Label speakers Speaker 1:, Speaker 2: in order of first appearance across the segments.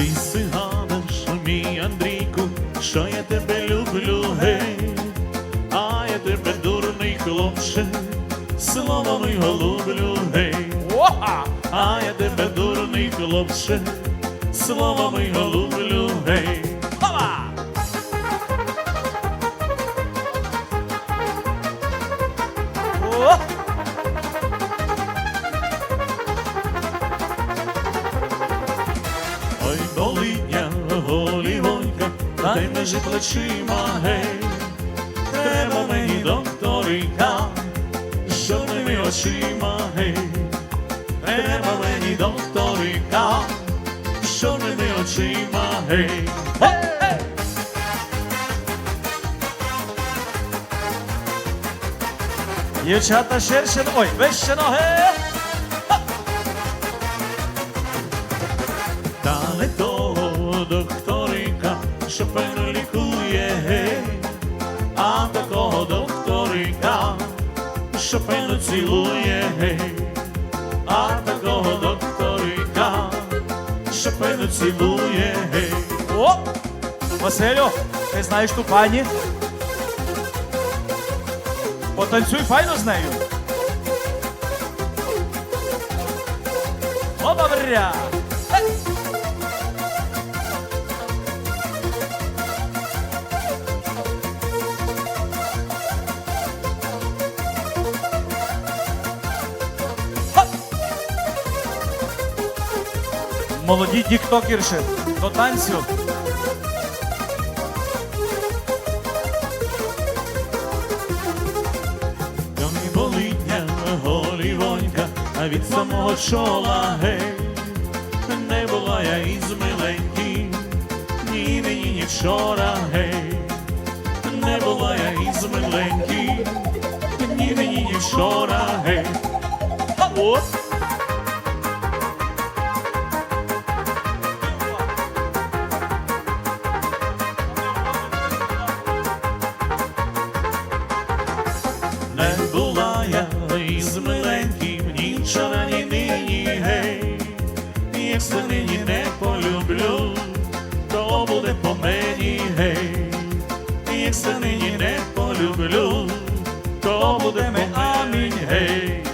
Speaker 1: Ти сиганиш, мій Андрійку, що я тебе люблю, гей, а я тебе дурний хлопче, словами голублю, гей, а я тебе дурний хлопче, словами голублю, гей. Ой, болиня, голівонька, дай межі плечима, гей, треба мені докторика, з чорними очима, гей, треба мені докторика, з чорними очима. Гей!
Speaker 2: Дівчата ширше, ой, вище ноги!
Speaker 1: Певно лікує, а такого докторика, що певно цілує, а такого докторика, що певно цілує.
Speaker 2: О! Василю, ти знаєш ту пані? Потанцюй файно з нею. О, Молоді тіктокерші до танцю.
Speaker 1: То не болиня, голівонька, а від самого чола, гей, не була я із миленьким, ні нині, ні вчора, гей, не була я із миленьким, ні нині, ні вчора, гей.
Speaker 2: Ха!
Speaker 1: Не полюблю, то буде по мені, амінь,
Speaker 2: гей.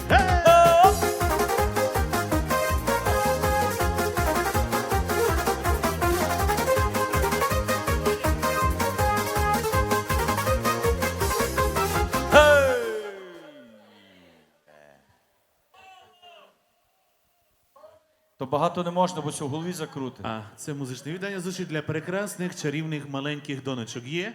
Speaker 2: То багато не можна, бо що в голові закрути.
Speaker 1: А це музичне віддання звучить для прекрасних чарівних маленьких донечок. Є?